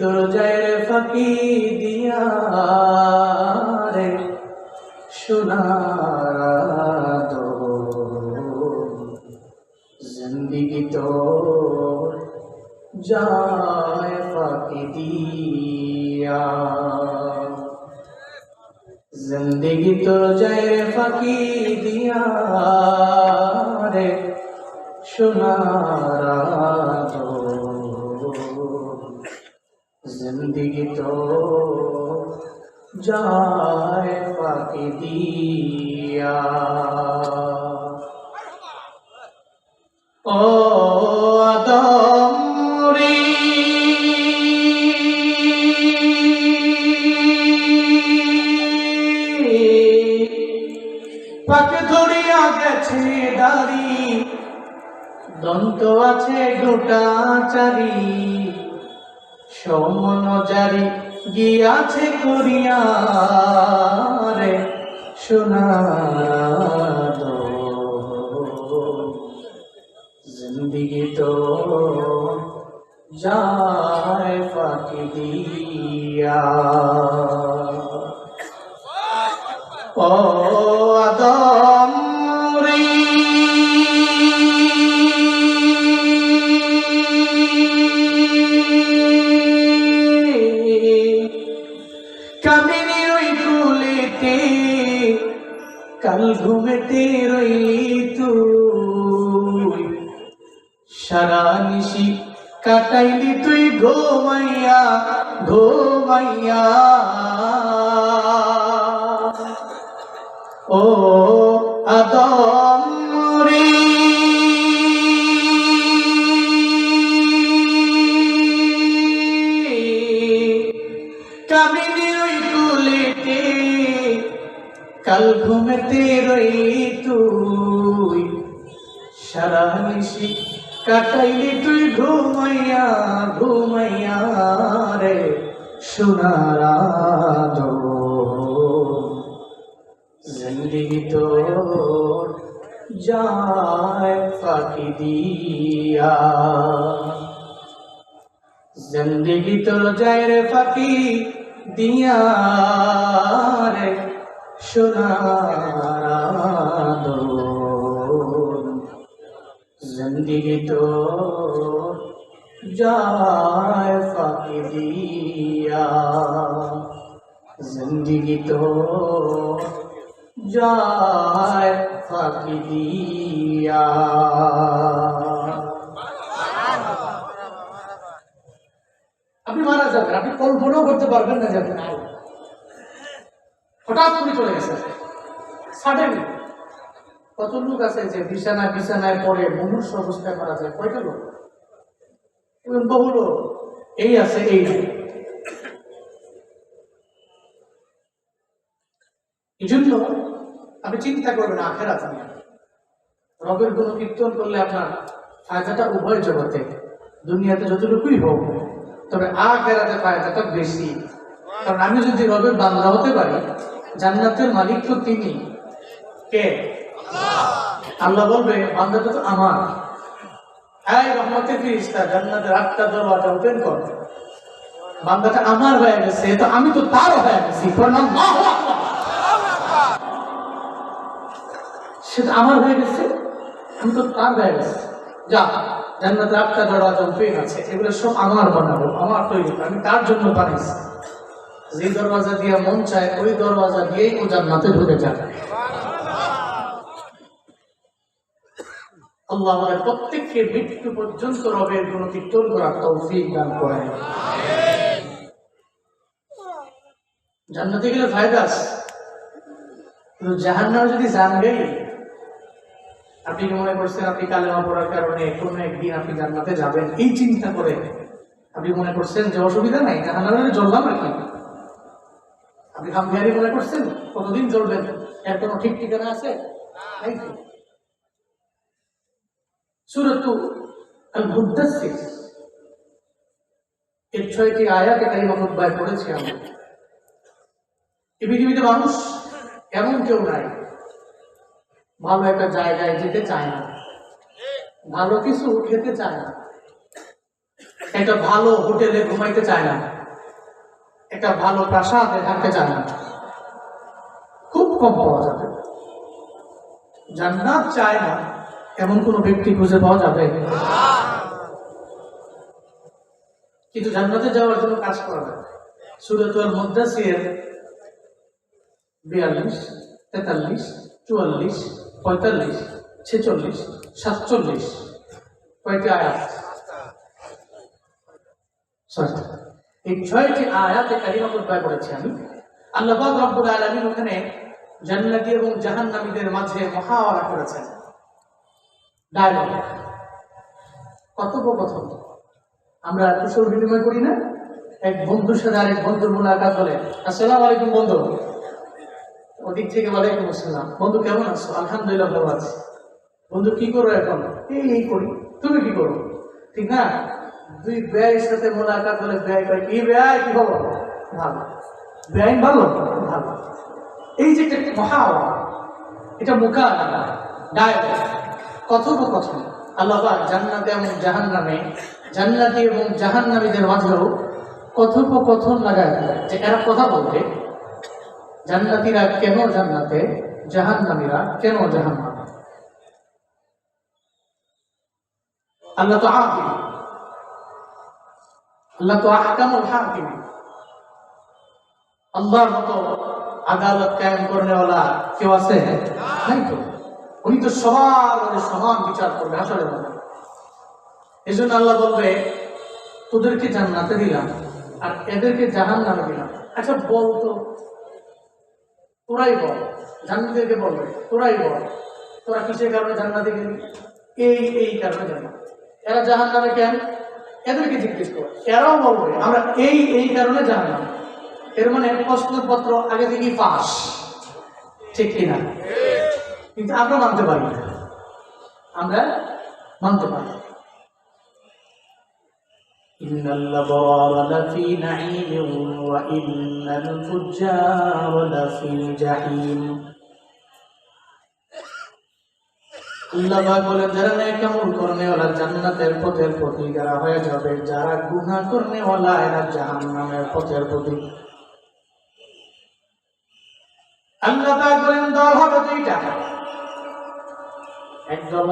তোর যায় রে ফাঁকি দিয়া রে, সোনার দো জিন্দগি তোর যায় ফাঁকি দিয়া। জিন্দগি যায় রে ফাঁকি দিয়া রে, সোনার দো জিন্দগি তো যায় ফাঁকি দিয়া। ও আদমরি। পাক ধরিয়া দন্ত আছে গোটা চারি। সমনজারি গিয়াছে করিয়া রে তো। জিন্দিগি তো যায় ফাঁকি দিয়া। ঘুমেতে রইলি তুই। সারা নিশি কাটাইলি তুই ঘুমাইয়া ঘুমাইয়া। ও আদম রে কামিনী কাল ঘুমেতে রইলি তুই। সারা নিশি কাটাইলি তুই ঘুমাইয়া ঘুমাইয়া রে সোনারা জিন্দগি তো যায় ফাঁকি দিয়া। জিন্দগি তোর যায় রে ফাঁকি দিয়া রে। সোনার জিন্দগি তো যায় ফাঁকি দিয়া। জিন্দগি তো যায় ফাঁকি দিয়া। আপনি মারা যাবেন, আপনি কল্পনাও করতে পারবেন না যাবেন। হঠাৎ করে চলে গেছে। সাডেন কত লোক আছে যে বিছানা বিছানায় পড়ে মনুষ্য অবস্থায় মারা যায়? কয়টা লোক? বহু লোক। এই আছে, এই জন্য আপনি চিন্তা করবেন আখেরাত নিয়ে। রবের গুণ কীর্তন করলে আপনার ফায়দাটা উভয় জগতে। দুনিয়াতে যতটুকুই হোক, তবে আখেরাতে ফায়দাটা বেশি। কারণ আমি যদি রবের বান্দা হতে পারি জান্নাতের মালিক তো তিনি। কে? আল্লাহ বলবে বান্দাটা তো আমার। এই রহমতে ফিরিস্তা, জান্নাতের আটটা দরওয়াজা ওপেন কর। বান্দাটা আমার হয়ে গেছে তো আমি তো তার হয়ে গেছি। প্রণাম সেটা আমার হয়ে গেছে, আমি তো তার হয়ে গেছে। যা জান্নাতে আটটা দরওয়াজা ওপেন আছে, এগুলো সব আমার বানাবো, আমার তৈরি, আমি তার জন্য বানাইছি। যে দরওয়াজা দিয়ে মন চায়, ওই দরওয়াজা দিয়েই ও জান্নাতে ঢুকে যায়। আল্লাহ প্রত্যেককে মৃত্যু পর্যন্ত রবের কোন কীর্তন করার তৌফিক দান করেন। জান্নাতে গেলে কিন্তু যদি জানবেই আপনি কি মনে করছেন আপনি কালেমা পড়ার কারণে কোনো একদিন আপনি জান্নাতে যাবেন? এই চিন্তা করে আপনি মনে করছেন যে অসুবিধা নাই, জাহান্নামে জ্বললাম আর কি? আপনি খামখেয়ালি মনে করছেন? কতদিন চলবেন? এর কোনো ঠিক ঠিকানা আছে? সুরতু এর ছয়টি আমরা। এই পৃথিবীতে মানুষ এমন কেউ নাই। ভালো একটা জায়গায় যেতে চায় না। ভালো কিছু খেতে চায় না। একটা ভালো হোটেলে ঘুমাইতে চায় না। একটা ভালো প্রাসাদে থাকতে চায় না খুব কম পাওয়া যাবে। জান্নাত চায় না, এমন কোন ব্যক্তি খুঁজে পাওয়া যাবে? কিন্তু জান্নাতে যাওয়ার জন্য কাজ করা যায়। সুরতুল মুদাসির বিয়াল্লিশ, তেতাল্লিশ, চুয়াল্লিশ, পঁয়তাল্লিশ, ছেচল্লিশ, সাতচল্লিশ। কয়টি আয়াত? এই ছয়টি আয়াতে কারিমা উদ্বায় করেছি আমি? আল্লাহ রব্বুল আলামিন ওখানে জান্নাতি এবং জাহান্নামীদের মাঝে মহাওয়ারা করেছেন। ডায়লগ কথোপকথন। আমরা কুশল বিনিময় করি না? এক বন্ধুর সাথে আরেক বন্ধুর মোলাকাত হলে, আসসালামু আলাইকুম বন্ধু। ওদিক থেকে, ওয়ালাইকুম আসসালাম। বন্ধু, কেমন আছো? আলহামদুলিল্লাহ, ভালো আছি। বন্ধু, কি করো এখন? এই এই করি। তুমি কি করো? ঠিক না? দুই ব্যয়ের সাথে মোলাকাত হলে ব্যয় করে কি ব্যয়? কি খবর ভালো। ব্যয় ভালো? ভালো। এই যে একটা মহাওয়া এটা মুখা ডায়লগ, কথোপকথন। আল্লাহ জান্নাতে এবং জাহান্নামে, জান্নাতি এবং জাহান্নামীদের মাঝেও কথোপকথন লাগায় যে এরা কথা বলবে, জান্নাতীরা কেন জান্নাতে, জাহান্নামীরা কেন জাহান্নামে? আল্লাহ তো হাকিম আল্লাহ তো আহকামুল হাকিম। আল্লাহর মতো আদালত কায়েম করনেওয়ালা কেউ আছে? নাই তো। উনি তো সবার সমান বিচার করবে, আসলে এই জন্য আল্লাহ বলবে, তোদেরকে জান্নাতে দিলাম আর এদেরকে জাহান নামে দিলাম। আচ্ছা বলতো তোরাই বল। জান্নাতিদেরকে বলবে, তোরাই বল। তোরা কিসের কারণে জান্নাতে গেলি? এই এই কারণে জান্নাত। এরা জাহান নামে কেন? এদেরকে জিজ্ঞেস করো এরাও বলবে আমরা এই এই কারণে জানলাম এর মানে প্রশ্নপত্র আগে থেকেই পাস ঠিক কিনা কিন্তু আমরা মানতে পারি না আমরা মানতে পারি না। إن الأبرار لفي نعيم وإن الفجار لفي جحيم আল্লাহ পাক বলেন, যারা নেক আমল করনেওয়ালা জান্নাতের পথের হয়ে যাবে, যারা গুনাহ করনেওয়ালা এরা জাহান্নামের পথের আল্লাহ বলেন, দল হবে দুইটা।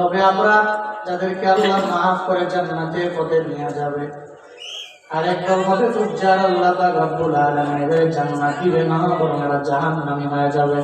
হবে আমরা, যাদেরকে আল্লাহ করে জান্নাতের পথে নিয়ে যাবে। আর একদল হবে ফুজ্জার, আল্লাহ পাক রব্বুল আলামিন এদের জান্নাত হয়ে যাবে।